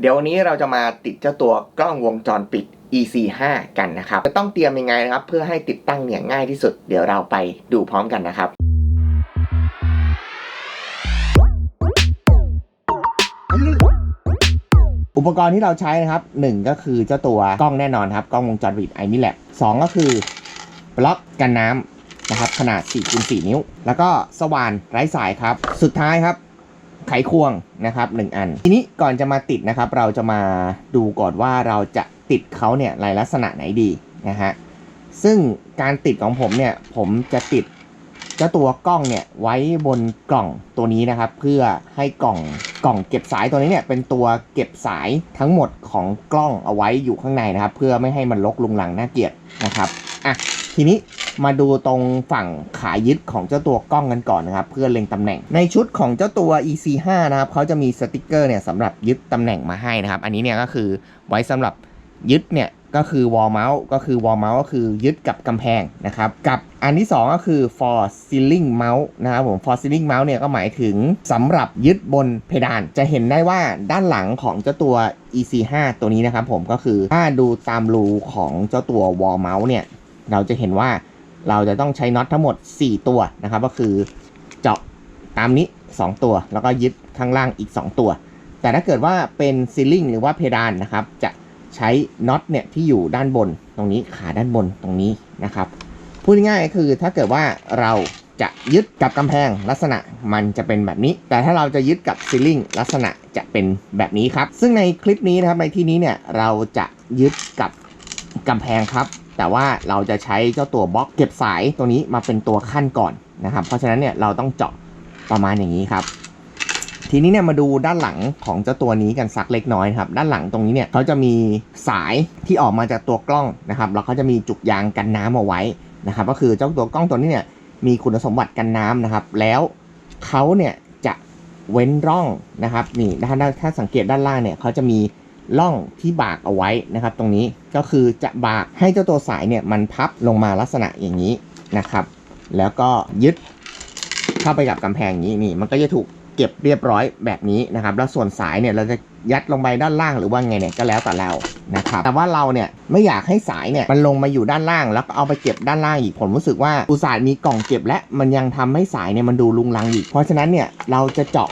เดี๋ยววันนี้เราจะมาติดเจ้าตัวกล้องวงจรปิด EC5 กันนะครับจะต้องเตรียมยังไงนะครับ เพื่อให้ติดตั้งเนี่ยง่ายที่สุด เดี๋ยวเราไปดูพร้อมกันนะครับอุปกรณ์ที่เราใช้นะครับหนึ่งก็คือเจ้าตัวกล้องแน่นอนครับ กล้องวงจรปิด i m i l a b สองก็คือบล็อกกันน้ำนะครับ ขนาด4คูณ4นิ้ว แล้วก็สว่านไร้สายครับ สุดท้ายครับ ไขควงนะครับหนึ่งอัน ทีนี้ก่อนจะมาติดนะครับ เราจะมาดูก่อนว่าเราจะติดเขาเนี่ยในลักษณะไหนดีนะฮะซึ่งการติดของผมเนี่ยผมจะติดเจ้าตัวกล้องเนี่ยไว้บนกล่องตัวนี้นะครับ เพื่อให้กล่องกล่องเก็บสายตัวนี้เนี่ยเป็นตัวเก็บสายทั้งหมดของกล้องเอาไว้อยู่ข้างในนะครับ เพื่อไม่ให้มันลกลุงหลังน่าเกลียดนะครับอะทีนี้ มาดูตรงฝั่งขายึดของเจ้าตัวกล้องกันก่อนนะครับ เพื่อเล็งตำแหน่ง ในชุดของเจ้าตัว EC5 นะครับเขาจะมีสติกเกอร์เนี่ยสำหรับยึดตำแหน่งมาให้นะครับ อันนี้เนี่ยก็คือไว้สำหรับยึดเนี่ยก็คือ wall mount ก็คือ wall mount ก็คือยึดกับกำแพงนะครับ กับอันที่ 2 ก็คือ for ceiling mount นะครับผม for ceiling mount เนี่ยก็หมายถึงสำหรับยึดบนเพดาน จะเห็นได้ว่าด้านหลังของเจ้าตัว EC5 ตัวนี้นะครับผมก็คือถ้าดูตามรูของเจ้าตัว wall mount เนี่ย เราจะเห็นว่า เราจะต้องใช้น็อตทั้งหมด 4 ตัวนะครับ ก็คือเจาะตามนี้ 2 ตัว แล้วก็ยึดข้างล่างอีก 2 ตัว แต่ถ้าเกิดว่าเป็นซีลิงหรือว่าเพดานนะครับ จะใช้น็อตเนี่ยที่อยู่ด้านบนตรงนี้ขาด้านบนตรงนี้นะครับพูดง่ายๆก็คือถ้าเกิดว่าเราจะยึดกับกำแพงลักษณะมันจะเป็นแบบนี้ แต่ถ้าเราจะยึดกับซีลิงลักษณะจะเป็นแบบนี้ครับ ซึ่งในคลิปนี้นะครับในที่นี้เนี่ยเราจะยึดกับกำแพงครับ แต่ว่าเราจะใช้เจ้าตัวบล็อกเก็บสายตัวนี้มาเป็นตัวขั้นก่อนนะครับ เพราะฉะนั้นเนี่ยเราต้องเจาะประมาณอย่างนี้ครับ ทีนี้เนี่ยมาดูด้านหลังของเจ้าตัวนี้กันสักเล็กน้อยครับ ด้านหลังตรงนี้เนี่ยเขาจะมีสายที่ออกมาจากตัวกล้องนะครับแล้วเขาจะมีจุกยางกันน้ำเอาไว้นะครับ ก็คือเจ้าตัวกล้องตัวนี้เนี่ยมีคุณสมบัติกันน้ำนะครับ แล้วเขาเนี่ยจะเว้นร่องนะครับนี่ถ้าถ้าสังเกตด้านล่างเนี่ยเขาจะมี ร่องที่บากเอาไว้นะครับ ตรงนี้ก็คือจะบากให้เจ้าตัวสายเนี่ยมันพับลงมาลักษณะอย่างนี้นะครับ แล้วก็ยึดเข้าไปกับกำแพงอย่างนี้นี่ มันก็จะถูกเก็บเรียบร้อยแบบนี้นะครับ แล้วส่วนสายเนี่ยเราจะยัดลงไปด้านล่างหรือว่าไงเนี่ยก็แล้วแต่เรานะครับ แต่ว่าเราเนี่ยไม่อยากให้สายเนี่ยมันลงมาอยู่ด้านล่าง แล้วก็เอาไปเก็บด้านล่างอีกผมรู้สึกว่าอุตส่าห์มีกล่องเก็บและมันยังทำให้สายเนี่ยมันดูลุงลังอีก เพราะฉะนั้นเนี่ยเราจะเจาะ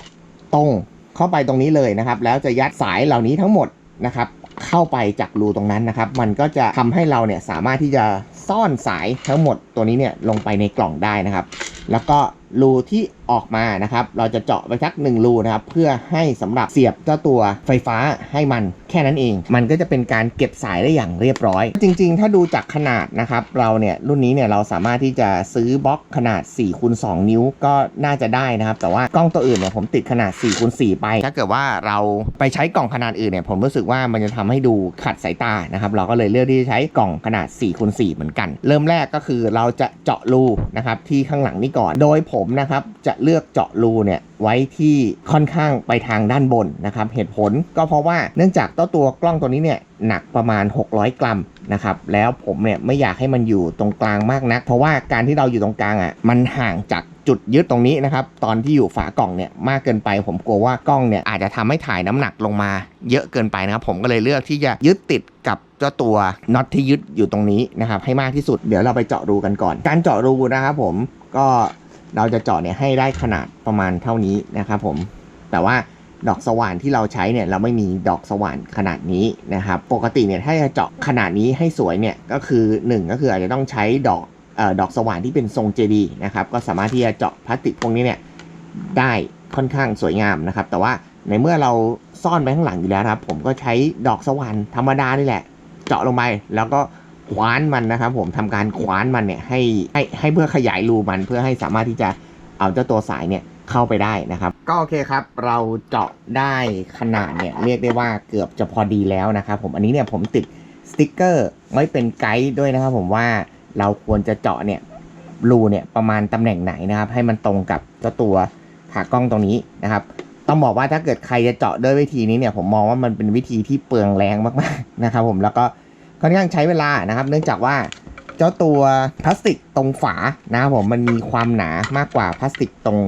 ตรงเข้าไปตรงนี้เลยนะครับ แล้วจะยัดสายเหล่านี้ทั้งหมด นะครับเข้าไปจากรูตรงนั้นนะครับ มันก็จะทำให้เราเนี่ยสามารถที่จะซ่อนสายทั้งหมดตัวนี้เนี่ยลงไปในกล่องได้นะครับ แล้วก็รูที่ ออกมานะครับ เราจะเจาะไปสักหนึ่งรูนะครับ เพื่อให้สำหรับเสียบเจ้าตัวไฟฟ้าให้มันแค่นั้นเอง มันก็จะเป็นการเก็บสายได้อย่างเรียบร้อย จริง ๆ ถ้าดูจากขนาดนะครับ เราเนี่ยรุ่นนี้เนี่ยเราสามารถที่จะซื้อบล็อกขนาด4คูณ2นิ้วก็น่าจะได้นะครับ แต่ว่ากล้องตัวอื่นเนี่ยผมติดขนาด4คูณ4ไป ถ้าเกิดว่าเราไปใช้กล่องขนาดอื่นเนี่ยผมรู้สึกว่ามันจะทำให้ดูขัดสายตานะครับ เราก็เลยเลือกที่จะใช้กล่องขนาด4คูณ4เหมือนกัน เริ่มแรกก็คือเราจะเจาะรูนะครับที่ข้างหลังนี้ก่อน โดยผมนะครับจะเลือกเจาะรูเนี่ยไว้ที่ค่อนข้างไปทางด้านบนนะครับเหตุผลก็เพราะว่าเนื่องจากตัวตัวกล้องตัวนี้เนี่ยหนักประมาณ 600 กรัมนะครับแล้วผมเนี่ยไม่อยากให้มันอยู่ตรงกลางมากนัก เพราะว่าการที่เราอยู่ตรงกลางอะมันห่างจากจุดยึดตรงนี้นะครับตอนที่อยู่ฝากล่องเนี่ยมากเกินไป ผมกลัวว่ากล้องเนี่ยอาจจะทำให้ถ่ายน้ำหนักลงมาเยอะเกินไปนะครับ ผมก็เลยเลือกที่จะยึดติดกับเจ้าตัวน็อตที่ยึดอยู่ตรงนี้นะครับให้มากที่สุดเดี๋ยวเราไปเจาะรูกันก่อน การเจาะรูนะครับผมก็ เราจะเจาะเนี่ยให้ได้ขนาดประมาณเท่านี้นะครับผม แต่ว่าดอกสว่านที่เราใช้เนี่ยเราไม่มีดอกสว่านขนาดนี้นะครับ ปกติเนี่ยถ้าจะเจาะขนาดนี้ให้สวยเนี่ยก็คือหนึ่งก็คืออาจจะต้องใช้ดอกออดอกสว่านที่เป็นทรงเจดีนะครับ ก็สามารถที่จะเจาะพลาสติกพวกนี้เนี่ยได้ค่อนข้างสวยงามนะครับ แต่ว่าในเมื่อเราซ่อนไปข้างหลังอยู่แล้วครับ ผมก็ใช้ดอกสว่านธรรมดานี่แหละ เจาะลงไปแล้วก็ คว้านมันนะครับ ผมทำการคว้านมันเนี่ยให้ให้ให้เพื่อขยายรูมันเพื่อให้สามารถที่จะเอาเจ้าตัวสายเนี่ยเข้าไปได้นะครับ ก็โอเคครับ เราเจาะได้ขนาดเนี่ยเรียกได้ว่าเกือบจะพอดีแล้วนะครับผมอันนี้เนี่ยผมติดสติ๊กเกอร์ไว้เป็นไกด์ด้วยนะครับ ผมว่าเราควรจะเจาะเนี่ยรูเนี่ยประมาณตำแหน่งไหนนะครับ ให้มันตรงกับเจ้าตัวขากล้องตรงนี้นะครับ ต้องบอกว่าถ้าเกิดใครจะเจาะด้วยวิธีนี้เนี่ยผมมองว่ามันเป็นวิธีที่เปลืองแรงมากๆนะครับ ผมแล้วก็ ค่อนข้างใช้เวลานะครับ เนื่องจากว่าเจ้าตัวพลาสติกตรงฝานะครับผมมันมีความหนามากกว่าพลาสติกตรง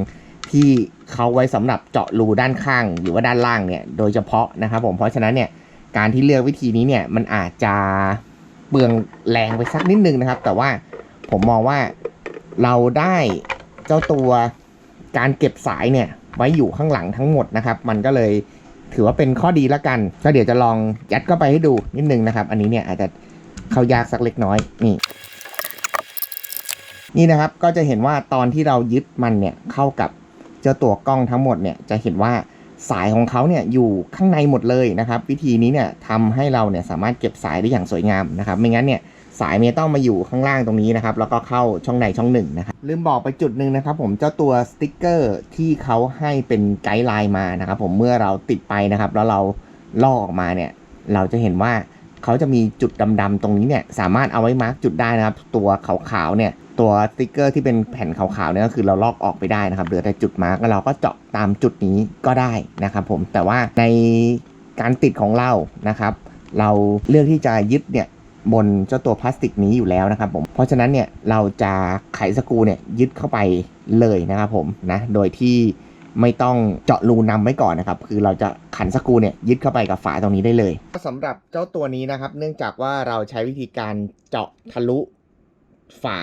ที่เขาไว้สำหรับเจาะรูด้านข้างหรือว่าด้านล่างเนี่ยโดยเฉพาะนะครับผมเพราะฉะนั้นเนี่ยการที่เลือกวิธีนี้เนี่ยมันอาจจะเปลืองแรงไปสักนิดนึงนะครับ แต่ว่าผมมองว่าเราได้เจ้าตัวการเก็บสายเนี่ยไว้อยู่ข้างหลังทั้งหมดนะครับ มันก็เลย ถือว่าเป็นข้อดีละกัน ก็เดี๋ยวจะลองยัดเข้าไปให้ดูนิดนึงนะครับ อันนี้เนี่ยอาจจะเข้ายากสักเล็กน้อยนี่ นี่นะครับก็จะเห็นว่าตอนที่เรายึดมันเนี่ยเข้ากับเจ้าตัวกล้องทั้งหมดเนี่ยจะเห็นว่าสายของเขาเนี่ยอยู่ข้างในหมดเลยนะครับ วิธีนี้เนี่ยทำให้เราเนี่ยสามารถเก็บสายได้อย่างสวยงามนะครับ ไม่งั้นเนี่ย สายมันจะต้องมาอยู่ข้างล่างตรงนี้นะครับ แล้วก็เข้าช่องในช่องหนึ่งนะครับลืมบอกไปจุดหนึ่งนะครับ ผมเจ้าตัวสติ๊กเกอร์ที่เขาให้เป็นไกด์ไลน์มานะครับ ผมเมื่อเราติดไปนะครับ แล้วเราลอกออกมาเนี่ย เราจะเห็นว่าเขาจะมีจุดดำๆตรงนี้เนี่ย สามารถเอาไว้มาร์กจุดได้นะครับ ตัวขาวๆเนี่ยตัวสติกเกอร์ที่เป็นแผ่นขาวๆเนี่ยก็คือเราลอกออกไปได้นะครับเหลือแต่จุดมาร์กเราก็เจาะตามจุดนี้ก็ได้นะครับ ผมแต่ว่าในการติดของเรานะครับ เราเลือกที่จะยึดเนี่ย บนเจ้าตัวพลาสติกนี้อยู่แล้วนะครับผมเพราะฉะนั้นเนี่ยเราจะไขสกรูเนี่ยยึดเข้าไปเลยนะครับผมนะโดยที่ไม่ต้องเจาะรูนำไว้ก่อนนะครับ คือเราจะขันสกรูเนี่ยยึดเข้าไปกับฝาตรงนี้ได้เลยสำหรับเจ้าตัวนี้นะครับ เนื่องจากว่าเราใช้วิธีการเจาะทะลุฝา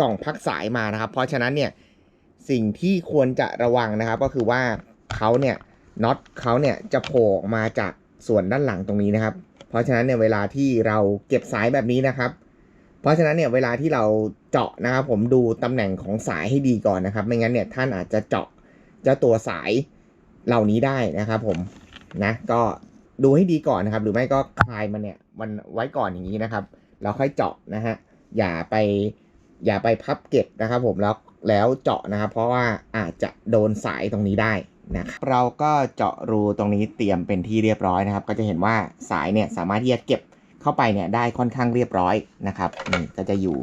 กล่องพักสายมานะครับ เพราะฉะนั้นเนี่ยสิ่งที่ควรจะระวังนะครับ ก็คือว่าเขาเนี่ยน็อตเขาเนี่ยจะโผล่ออกมาจากส่วนด้านหลังตรงนี้นะครับ เพราะฉะนั้นเนี่ยเวลาที่เราเก็บสายแบบนี้นะครับ เพราะฉะนั้นเนี่ยเวลาที่เราเจาะนะครับ ผมดูตำแหน่งของสายให้ดีก่อนนะครับ ไม่งั้นเนี่ยท่านอาจจะเจาะเจ้าตัวสายเหล่านี้ได้นะครับผมนะก็ดูให้ดีก่อนนะครับ หรือไม่ก็คลายมันเนี่ยมันไว้ก่อนอย่างนี้นะครับแล้วค่อยเจาะนะฮะอย่าไปอย่าไปพับเก็บนะครับ ผมแล้วแล้วเจาะนะครับ เพราะว่าอาจจะโดนสายตรงนี้ได้ นะครับเราก็เจาะรูตรงนี้เตรียมเป็นที่เรียบร้อยนะครับ ก็จะเห็นว่าสายเนี่ยสามารถที่จะเก็บเข้าไปเนี่ยได้ค่อนข้างเรียบร้อยนะครับนี่ก็จะอยู่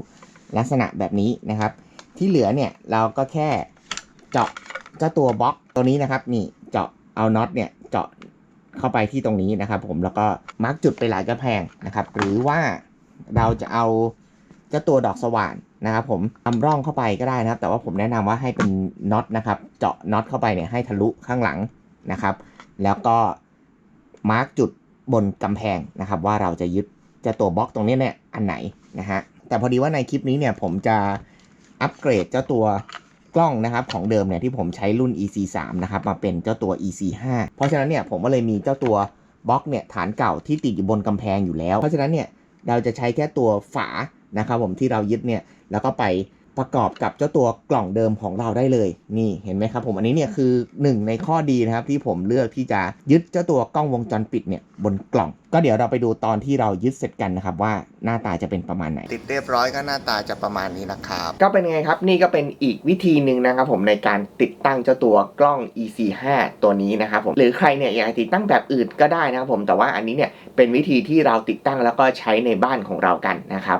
ลักษณะแบบนี้นะครับ ที่เหลือเนี่ยเราก็แค่เจาะเจ้าตัวบล็อกตัวนี้นะครับนี่เจาะเอาน็อตเนี่ยเจาะเข้าไปที่ตรงนี้นะครับ ผมแล้วก็มาร์กจุดไปหลายกระแพงนะครับ หรือว่าเราจะเอาเจ้าตัวดอกสว่าน นะครับผมทำร่องเข้าไปก็ได้นะครับ แต่ว่าผมแนะนำว่าให้เป็นน็อตนะครับ เจาะน็อตเข้าไปเนี่ยให้ทะลุข้างหลังนะครับ แล้วก็มาร์กจุดบนกำแพงนะครับ ว่าเราจะยึดจ้าตัวบล็อกตรงนี้เนี่ยอันไหนนะฮะแต่พอดีว่าในคลิปนี้เนี่ยผมจะอัปเกรดเจ้าตัวกล้องนะครับของเดิมเนี่ยที่ผมใช้รุ่น EC 3นะครับมาเป็นเจ้าตัว EC 5เพราะฉะนั้นเนี่ยผมก็เลยมีเจ้าตัวบล็อกเนี่ยฐานเก่าที่ติดอยู่บนกำแพงอยู่แล้ว เพราะฉะนั้นเนี่ยเราจะใช้แค่ตัวฝา นะครับผมที่เรายึดเนี่ยแล้วก็ไปประกอบกับเจ้าตัวกล่องเดิมของเราได้เลย นี่เห็นไหมครับผมอันนี้เนี่ยคือหนึ่งในข้อดีนะครับที่ผมเลือกที่จะยึดเจ้าตัวกล้องวงจรปิดเนี่ยบนกล่อง ก็เดี๋ยวเราไปดูตอนที่เรายึดเสร็จกันนะครับว่าหน้าตาจะเป็นประมาณไหน ติดเรียบร้อยก็หน้าตาจะประมาณนี้นะครับ ก็เป็นไงครับนี่ก็เป็นอีกวิธีหนึ่งนะครับผมในการติดตั้งเจ้าตัวกล้อง EC 5 ตัวนี้นะครับผมหรือใครเนี่ยอยากติดตั้งแบบอื่นก็ได้นะครับผมแต่ว่าอันนี้เนี่ยเป็นวิธีที่เราติดตั้งแล้วก็ใช้ในบ้านของเรากันนะครับ